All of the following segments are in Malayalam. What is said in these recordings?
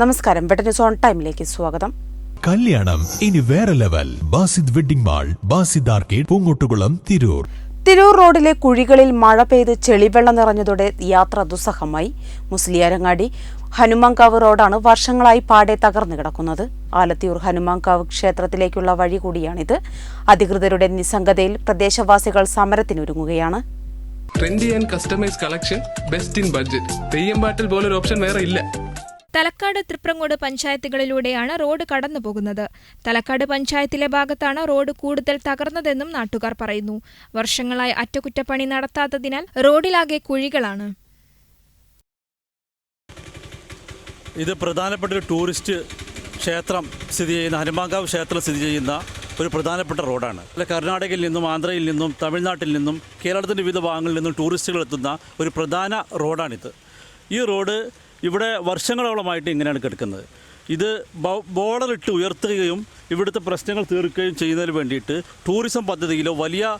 നമസ്കാരം. വെട്ടന്യൂസ് ഓൺ ടൈമിലേക്ക് സ്വാഗതം. കല്യാണം. ഇനി വേറെ level. Basid wedding mall Basid arcade Poongottukulam Tirur. Tirur റോഡിലെ കുഴികളിൽ മഴ പെയ്ത് ചെളിവെള്ളം നിറഞ്ഞതോടെ യാത്ര ദുസ്സഹമായി. മുസ്ലിയാരങ്ങാടി ഹനുമാങ്കാവ് റോഡാണ് വർഷങ്ങളായി പാടെ തകർന്നു കിടക്കുന്നത്. ആലത്തിയൂർ ഹനുമാങ്കാവ് ക്ഷേത്രത്തിലേക്കുള്ള വഴി കൂടിയാണിത്. അധികൃതരുടെ നിസ്സംഗതയിൽ പ്രദേശവാസികൾ സമരത്തിനൊരുങ്ങുകയാണ്. Trendy and customise collection best in budget Theyyam പാട്ടിൽ പോലൊരു ഓപ്ഷൻ വേറെ ഇല്ല. തലക്കാട് തൃപ്രങ്ങോട് പഞ്ചായത്തുകളിലൂടെയാണ് റോഡ് കടന്നുപോകുന്നത്. തലക്കാട് പഞ്ചായത്തിലെ ഭാഗത്താണ് റോഡ് കൂടുതൽ തകർന്നതെന്നും നാട്ടുകാർ പറയുന്നു. വർഷങ്ങളായി അറ്റകുറ്റപ്പണി നടത്താത്തതിനാൽ റോഡിലാകെ കുഴികളാണ്. ഇത് പ്രധാനപ്പെട്ട ഒരു ടൂറിസ്റ്റ് ക്ഷേത്രം സ്ഥിതി ചെയ്യുന്ന ഹനുമാങ്കാവ് ക്ഷേത്രം സ്ഥിതി ചെയ്യുന്ന ഒരു പ്രധാനപ്പെട്ട റോഡാണ്. കർണാടകയിൽ നിന്നും ആന്ധ്രയിൽ നിന്നും തമിഴ്നാട്ടിൽ നിന്നും കേരളത്തിന്റെ വിവിധ ഭാഗങ്ങളിൽ നിന്നും ടൂറിസ്റ്റുകൾ എത്തുന്ന ഒരു പ്രധാന റോഡാണിത്. ഈ റോഡ് ഇവിടെ വർഷങ്ങളോളമായിട്ട് ഇങ്ങനെയാണ് കിടക്കുന്നത്. ഇത് ബോ- ബോർഡർ ഇട്ട് ഉയർത്തുകയും ഇവിടുത്തെ പ്രശ്നങ്ങൾ തീർക്കുകയും ചെയ്യുന്നതിന് വേണ്ടിയിട്ട് ടൂറിസം പദ്ധതിയിലോ വലിയ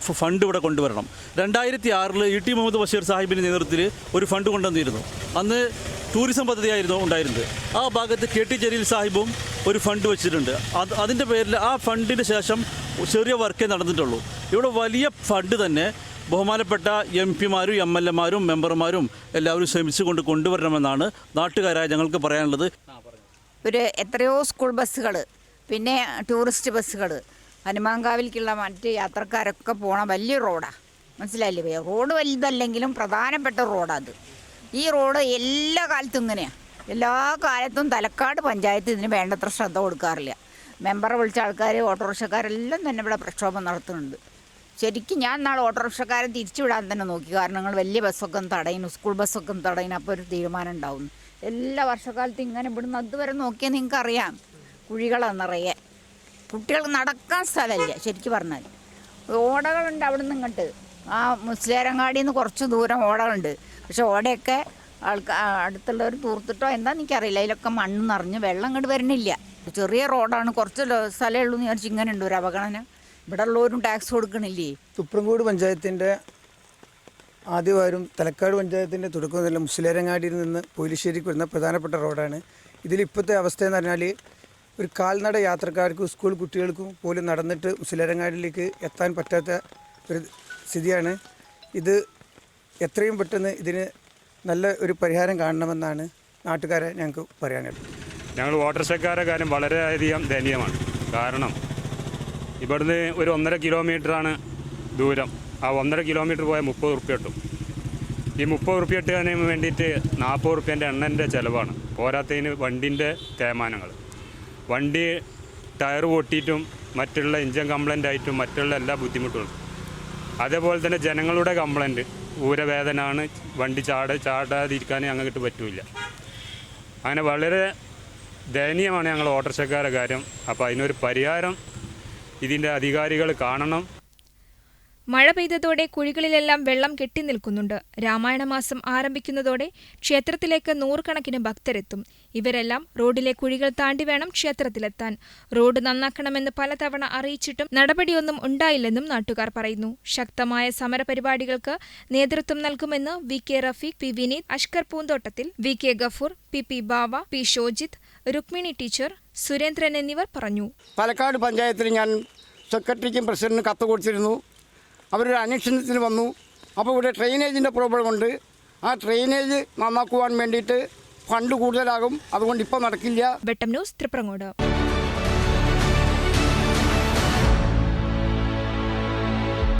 ഫണ്ട് ഇവിടെ കൊണ്ടുവരണം. രണ്ടായിരത്തി ആറിൽ ഇ ടി മുഹമ്മദ് ബഷീർ സാഹിബിന്റെ നേതൃത്വത്തിൽ ഒരു ഫണ്ട് കൊണ്ടുവന്നിരുന്നു. അന്ന് ടൂറിസം പദ്ധതിയായിരുന്നു ഉണ്ടായിരുന്നത്. ആ ഭാഗത്ത് കെ ടി ജലീൽ സാഹിബും ഒരു ഫണ്ട് വെച്ചിട്ടുണ്ട്. അത് അതിന്റെ പേരിൽ ആ ഫണ്ടിന് ശേഷം ചെറിയ വർക്കേ നടന്നിട്ടുള്ളൂ. ഇവിടെ വലിയ ഫണ്ട് തന്നെ ബഹുമാനപ്പെട്ട എം പിമാരും എം എൽ എമാരും മെമ്പർമാരും എല്ലാവരും ശ്രമിച്ചുകൊണ്ട് കൊണ്ടുവരണമെന്നാണ് നാട്ടുകാരായ ഞങ്ങൾക്ക് പറയാനുള്ളത്. ഒരു എത്രയോ സ്കൂൾ ബസ്സുകൾ പിന്നെ ടൂറിസ്റ്റ് ബസ്സുകൾ ഹനുമാൻകാവിലേക്കുള്ള മറ്റ് യാത്രക്കാരൊക്കെ പോണ വലിയ റോഡാണ് മനസ്സിലായില്ലേ? റോഡ് വലുതല്ലെങ്കിലും പ്രധാനപ്പെട്ട റോഡാണ് അത്. ഈ റോഡ് എല്ലാ കാലത്തും ഇങ്ങനെയാണ് എല്ലാ കാലത്തും തലക്കാട് പഞ്ചായത്ത് ഇതിന് വേണ്ടത്ര ശ്രദ്ധ കൊടുക്കാറില്ല. മെമ്പറെ വിളിച്ച ആൾക്കാർ ഓട്ടോറിക്ഷക്കാരെല്ലാം തന്നെ ഇവിടെ പ്രക്ഷോഭം നടത്തുന്നുണ്ട്. ശരിക്കും ഞാൻ നാളെ ഓട്ടോറിക്ഷക്കാരെ തിരിച്ചുവിടാൻ തന്നെ നോക്കി. കാരണം നിങ്ങൾ വലിയ ബസ്സൊക്കെ തടയും തടയുന്നു സ്കൂൾ ബസ്സൊക്കെ തടയും തടയുന്നു. അപ്പോൾ ഒരു തീരുമാനം ഉണ്ടാവും എല്ലാ വർഷക്കാലത്തും ഇങ്ങനെ ഇവിടുന്ന് അതുവരെ നോക്കിയാൽ നിങ്ങൾക്ക് അറിയാം കുഴികളാണ് നിറയെ. കുട്ടികൾക്ക് നടക്കാൻ സ്ഥലമില്ല ശരിക്കും പറഞ്ഞാൽ. ഓടകളുണ്ട് അവിടെ നിന്ന് ഇങ്ങോട്ട്. ആ മുസ്ലിയാരങ്ങാടിയിൽ നിന്ന് കുറച്ച് ദൂരം ഓടകളുണ്ട്. പക്ഷെ ഓടയൊക്കെ ആൾക്കാർ അടുത്തുള്ളവർ തൂർത്തിട്ടോ എന്താണെന്ന് എനിക്കറിയില്ല. അതിലൊക്കെ മണ്ണ് നിറഞ്ഞ് വെള്ളം ഇങ്ങോട്ട് വരുന്നില്ല. ചെറിയ റോഡാണ്. കുറച്ച് സ്ഥലമേ ഉള്ളൂ എന്ന് വിചാരിച്ചു ഇങ്ങനെ ഉണ്ട് ഒരു അവഗണന. ഇവിടെ ഉള്ളവരും ടാക്സ് കൊടുക്കണില്ലേ? തുപ്രംകോട് പഞ്ചായത്തിന്റെ ആദ്യവാരും തലക്കാട് പഞ്ചായത്തിന്റെ തുടക്കം മുതൽ മുസ്ലിരങ്ങാടിയിൽ നിന്ന് പോലീശ്ശേരിക്ക് വരുന്ന പ്രധാനപ്പെട്ട റോഡാണ്. ഇതിൽ ഇപ്പോഴത്തെ അവസ്ഥ എന്ന് പറഞ്ഞാൽ ഒരു കാൽനട യാത്രക്കാർക്കും സ്കൂൾ കുട്ടികൾക്കും പോലും നടന്നിട്ട് മുസ്ലിയാരങ്ങാടിയിലേക്ക് എത്താൻ പറ്റാത്ത ഒരു സ്ഥിതിയാണ്. ഇത് എത്രയും പെട്ടെന്ന് ഇതിന് നല്ല ഒരു പരിഹാരം കാണണമെന്നാണ് നാട്ടുകാരെ ഞങ്ങൾക്ക് പറയാനുള്ളത്. ഞങ്ങൾ ഓട്ടോറിക്ഷക്കാരുടെ കാര്യം വളരെയധികം ദയനീയമാണ്. കാരണം ഇവിടുന്ന് ഒരു ഒന്നര കിലോമീറ്ററാണ് ദൂരം. ആ ഒന്നര കിലോമീറ്റർ പോയാൽ മുപ്പത് ഉറുപ്പ്യ കിട്ടും. ഈ മുപ്പത് ഉറുപ്പ്യ കിട്ടുന്നതിന് വേണ്ടിയിട്ട് നാൽപ്പത് ഉറുപ്പ്യന്റെ എണ്ണന്റെ ചിലവാണ്. പോരാത്തതിന് വണ്ടിന്റെ തേമാനങ്ങൾ വണ്ടി ടയർ പൊട്ടിയിട്ടും മറ്റുള്ള ഇഞ്ചൻ കംപ്ലൈന്റ് ആയിട്ടും മറ്റുള്ള എല്ലാ ബുദ്ധിമുട്ടുകളും. അതേപോലെ തന്നെ ജനങ്ങളുടെ കംപ്ലൈന്റ് ഊരവേദനയാണ് വണ്ടി ചാട ചാടാതിരിക്കാൻ ഞങ്ങൾക്ക് പറ്റില്ല. അങ്ങനെ വളരെ ദയനീയമാണ് ഞങ്ങൾ ഓട്ടോറിക്ഷക്കാരുടെ കാര്യം. അപ്പോൾ അതിനൊരു പരിഹാരം ഇതിന്റെ അധികാരികൾ കാണണം. മഴ പെയ്തതോടെ കുഴികളിലെല്ലാം വെള്ളം കെട്ടിനിൽക്കുന്നുണ്ട് രാമായണ മാസം ആരംഭിക്കുന്നതോടെ ക്ഷേത്രത്തിലേക്ക് നൂറുകണക്കിന് ഭക്തരെത്തും. ഇവരെല്ലാം റോഡിലെ കുഴികൾ താണ്ടി വേണം ക്ഷേത്രത്തിലെത്താൻ. റോഡ് നന്നാക്കണമെന്ന് പലതവണ അറിയിച്ചിട്ടും നടപടിയൊന്നും ഉണ്ടായില്ലെന്നും നാട്ടുകാർ പറയുന്നു. ശക്തമായ സമരപരിപാടികൾക്ക് നേതൃത്വം നൽകുമെന്ന് V K Rafeeq P Vineeth Ashkar പൂന്തോട്ടത്തിൽ V K Gafoor P P Bava P Shojith Rukmini teacher Surendran എന്നിവർ പറഞ്ഞു. പാലക്കാട് പഞ്ചായത്തിൽ ഞാൻ സെക്രട്ടറിക്കും പ്രസിഡന്റിനും കത്ത് കൊടുത്തിരുന്നു. അവരൊരു അന്വേഷണത്തിന് വന്നു. അപ്പോൾ ഇവിടെ ഡ്രെയിനേജിന്റെ പ്രോബ്ലം ഉണ്ട്. ആ ഡ്രെയിനേജ് നന്നാക്കുവാൻ വേണ്ടിയിട്ട് ഫണ്ട് കൂടുതലാകും. അതുകൊണ്ട് ഇപ്പോൾ നടക്കില്ല. വെട്ടം ന്യൂസ് തൃപ്രങ്ങോട്.